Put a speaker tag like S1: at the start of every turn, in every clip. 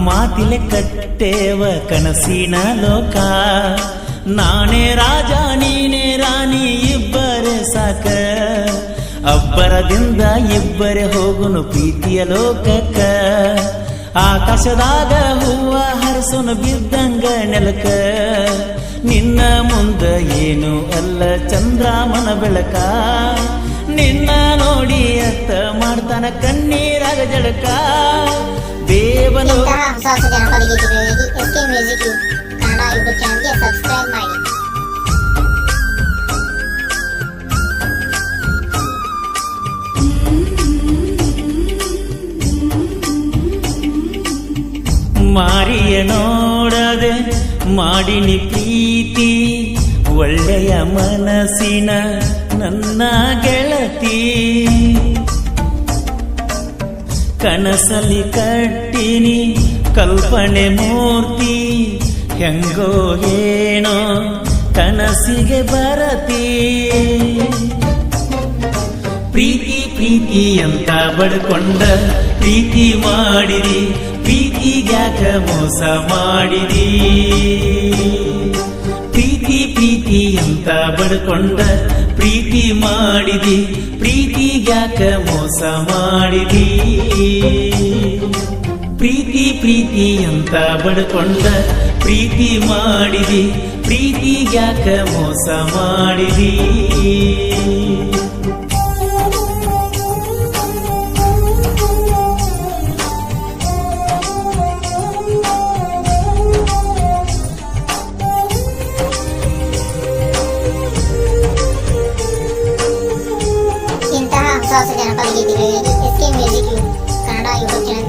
S1: ಮಾತಿಲೆ ಕಟ್ಟೇವ ಕನಸಿನ ಲೋಕ. ನಾನೇ ರಾಜ, ನೀನೇ ರಾಣಿ, ಇಬ್ಬರೇ ಸಾಕ. ಅಬ್ಬರದಿಂದ ಇಬ್ಬರೇ ಹೋಗುನು ಪ್ರೀತಿಯ ಲೋಕಕ್ಕ. ಆಕಾಶದಾಗ ಹೂವ ಹರಸುನು ಬಿದ್ದಂಗ ನೆಲಕ ನಿನ್ನ ಮುಂದ ಏನು ಅಲ್ಲ ಚಂದ್ರಾಮನ ಬೆಳಕ. ನಿನ್ನ ನೋಡಿ ಅತ್ತ ಮಾಡ್ತಾನ ಕಣ್ಣೀರಾಗ
S2: ಇಂತಹ ಹೊಸ ಹೊಸ ಜನಪದ ಗೀತೆಗಳಿಗಾಗಿ S K music Kannada YouTube ಚಾನಲ್ಗೆ ಸಬ್ಸ್ಕ್ರೈಬ್ ಮಾಡಿ
S1: ಮಾರಿಯ ನೋಡದೆ ಮಾಡಿನಿ ಪ್ರೀತಿ, ಒಳ್ಳೆಯ ಮನಸ್ಸಿನ ನನ್ನ ಗೆಳತಿ. ಕನಸಲಿ ಕಟ್ಟಿನಿ ಕಲ್ಪನೆ ಮೂರ್ತಿ ಹೆಂಗೋ ಏನೋ ಕನಸಿಗೆ ಬರತಿ. ಪ್ರೀತಿ ಪ್ರೀತಿ ಅಂತ ಬಡ್ಕೊಂಡ ಪ್ರೀತಿ ಮಾಡಿರಿ ಪ್ರೀತಿಗ್ಯಾಕ ಮೋಸ ಮಾಡಿರಿ ಪ್ರೀತಿ ಪ್ರೀತಿ ಅಂತ ಬಡ್ಕೊಂಡ ಪ್ರೀತಿ ಮಾಡಿದಿ ಪ್ರೀತಿಗ್ಯಾಕ ಮೋಸ ಮಾಡಿದಿ. ಪ್ರೀತಿ ಪ್ರೀತಿ ಅಂತ ಬಡ್ಕೊಂಡ ಪ್ರೀತಿ ಮಾಡಿದಿ ಪ್ರೀತಿಗ್ಯಾಕ ಮೋಸ ಮಾಡಿದಿ?
S2: ಇಂತಹ ಹೊಸ ಹೊಸ ಜನಪದ ಗೀತೆಗಳಿಗಾಗಿ S K music Kannada YouTube ಚಾನಲ್ಗೆ ಸಬ್ಸ್ಕ್ರೈಬ್ ಮಾಡಿ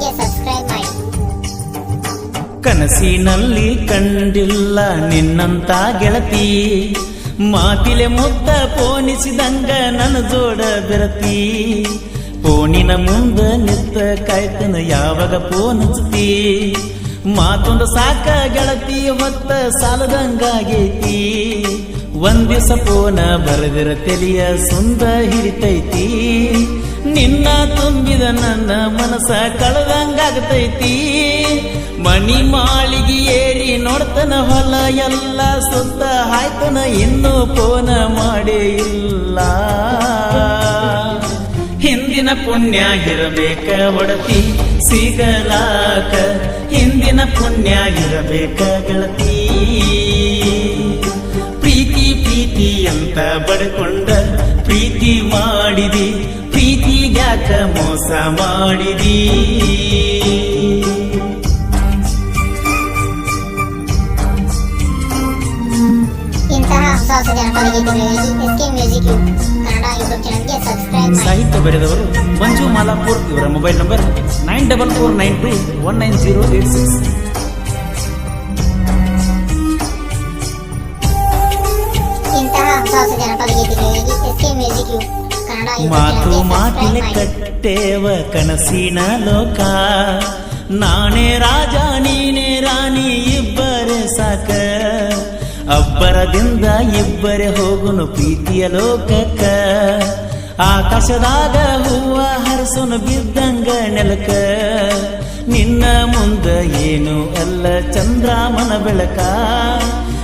S1: ಕನಸಿನಲ್ಲಿ ಕಂಡಿಲ್ಲ ನಿನ್ನಂತ ಗೆಳತಿ. ಮಾತಿಲೆ ಮುದ್ದ ಪೋಣಿಸಿದಂಗ ನನ್ನ ಜೋಡ ಬೆರತಿ. ಪೋಣಿನ ಮುಂದ ನಿತ್ತ ಕಾಯ್ತನ ಯಾವಾಗ ಪೋನಿಸ್ತಿ. ಮಾತೊಂದು ಸಾಕ ಗೆಳತಿ ಹೊತ್ತ ಸಾಲದಂಗಾಗೈತಿ ಒಂದ್ ದಿವಸ ಪೋನ ಬರದಿರ ತೆಲಿಯ ಸುಂದ ಹಿಡಿತೈತಿ. ತುಂಬಿದ ನನ್ನ ಮನಸ ಕಳೆದಂಗಾಗತೈತಿ. ಮಣಿ ಮಾಳಿಗೆ ಏರಿ ನೋಡ್ತನ ಹೊಲ ಎಲ್ಲ ಸುತ್ತ ಹಾಯ್ತನ, ಇನ್ನೂ ಫೋನ ಮಾಡೇ ಇಲ್ಲ. ಹಿಂದಿನ ಪುಣ್ಯ ಇರಬೇಕ ಒಡತಿ ಸಿಗಲಾಕ, ಹಿಂದಿನ ಪುಣ್ಯ ಇರಬೇಕ ಗೆಳತಿ. ಪ್ರೀತಿ ಪ್ರೀತಿ ಅಂತ ಬಡ್ಕೊಂಡ
S2: ಸಬ್ಸ್ಕ್ರೈಬ್ ಮಾಡಿ
S1: ಸಾಹಿತ್ಯ ಬರೆದವರು ಮಂಜು ಮಾಲಾಪುರ್ ಇವರ mobile number nine double four nine two one nine zero eight six
S2: ಇಂತಹ ಹೊಸ ಹೊಸ ಜನಪದ ಗೀತೆಗಳಿಗಾಗಿ S K music Kannada YouTube
S1: ಮಾತು ಮಾತಿನ ಕಟ್ಟೇವ ಕನಸಿನ ಲೋಕ. ನಾನೇ ರಾಜ, ನೀನೇ ರಾಣಿ, ಇಬ್ಬರೇ ಸಾಕ. ಅಬ್ಬರದಿಂದ ಇಬ್ಬರೇ ಹೋಗುನು ಪ್ರೀತಿಯ ಲೋಕಕ್ಕ. ಆಕಾಶದಾಗ ಹೂವ ಹರಸುನು ಬಿದ್ದಂಗ ನೆಲಕ ನಿನ್ನ ಮುಂದ ಏನು ಅಲ್ಲ ಚಂದ್ರಾಮನ ಬೆಳಕ.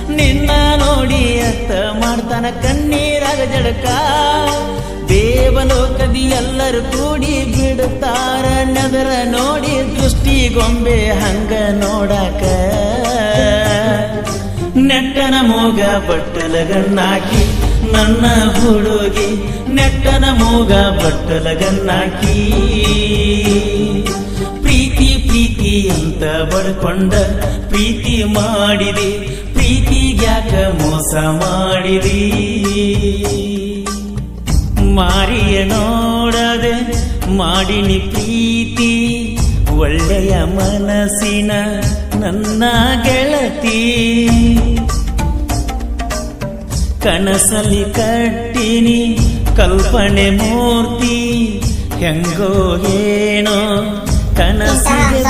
S1: ನಿನ್ನ ನೋಡಿ ಅತ್ತ ಮಾಡ್ತಾನ ಕಣ್ಣೀರಾಗ ಜಳಕ ದೇವಲೋಕದಿ ಎಲ್ಲರೂ ಕೂಡಿ ಬಿಡುತ್ತಾರ ನದರ ನೋಡಿ ದೃಷ್ಟಿ ಗೊಂಬೆ ಹಂಗ ನೋಡಾಕ. ನೆಟ್ಟನ ಮೂಗ ಬಟ್ಟಲಗನ್ನಾಕಿ ನನ್ನ ಹುಡುಗಿ, ನೆಟ್ಟನ ಮೂಗ ಬಟ್ಟಲಗನ್ನಾಕಿ. ಪ್ರೀತಿ ಪ್ರೀತಿ ಅಂತ ಬಡ್ಕೊಂಡ ಪ್ರೀತಿ ಮಾಡಿದಿ, ಪ್ರೀತಿಗ್ಯಾಕ ಮೋಸ ಮಾಡಿದಿ. ಮಾರಿಯ ನೋಡದೆ ಮಾಡಿನಿ ಪ್ರೀತಿ ಒಳ್ಳೆಯ ಮನಸ್ಸಿನ ನನ್ನ ಗೆಳತಿ ಕನಸಲಿ ಕಟ್ಟಿನಿ ಕಲ್ಪನೆ ಮೂರ್ತಿ ಹೆಂಗೋ ಏನೋ ಕನಸಿಗೆ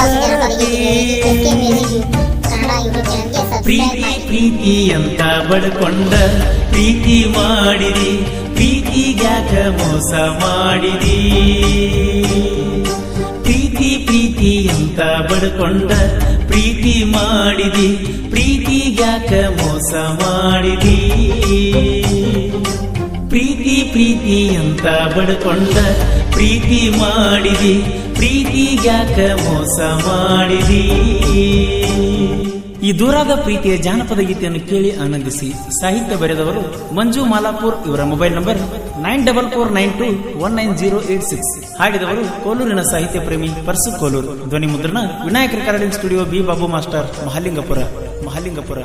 S1: ಪ್ರೀತಿ ಪ್ರೀತಿ ಅಂತ ಬಡ್ಕೊಂಡ ಪ್ರೀತಿ ಮಾಡಿದಿ ಪ್ರೀತಿಗ್ಯಾಕ ಮೋಸ ಮಾಡಿದಿ. ಪ್ರೀತಿ ಪ್ರೀತಿ ಅಂತ ಬಡ್ಕೊಂಡ ಪ್ರೀತಿ ಮಾಡಿದಿ ಪ್ರೀತಿಗ್ಯಾಕ ಮೋಸ ಮಾಡಿದಿ. ಪ್ರೀತಿ ಪ್ರೀತಿ ಅಂತ ಬಡ್ಕೊಂಡ ಪ್ರೀತಿ ಮಾಡಿದಿ ಪ್ರೀತಿಗ್ಯಾಕ ಮೋಸ ಮಾಡಿದಿ. ಈ ದೂರಾದ ಪ್ರೀತಿಯ ಜಾನಪದ ಗೀತೆಯನ್ನು ಕೇಳಿ ಆನಂದಿಸಿ ಸಾಹಿತ್ಯ ಬರೆದವರು ಮಂಜು ಮಾಲಾಪುರ್ ಇವರ mobile number nine double four nine two one nine zero eight six. ಹಾಡಿದವರು ಕೋಲೂರಿನ ಸಾಹಿತ್ಯ ಪ್ರೇಮಿ ಪರ್ಸು ಕೋಲೂರು. ಧ್ವನಿ ಮುದ್ರಣ Vinayaka recording studio B Babu master Mahalingapura. Mahalingapura.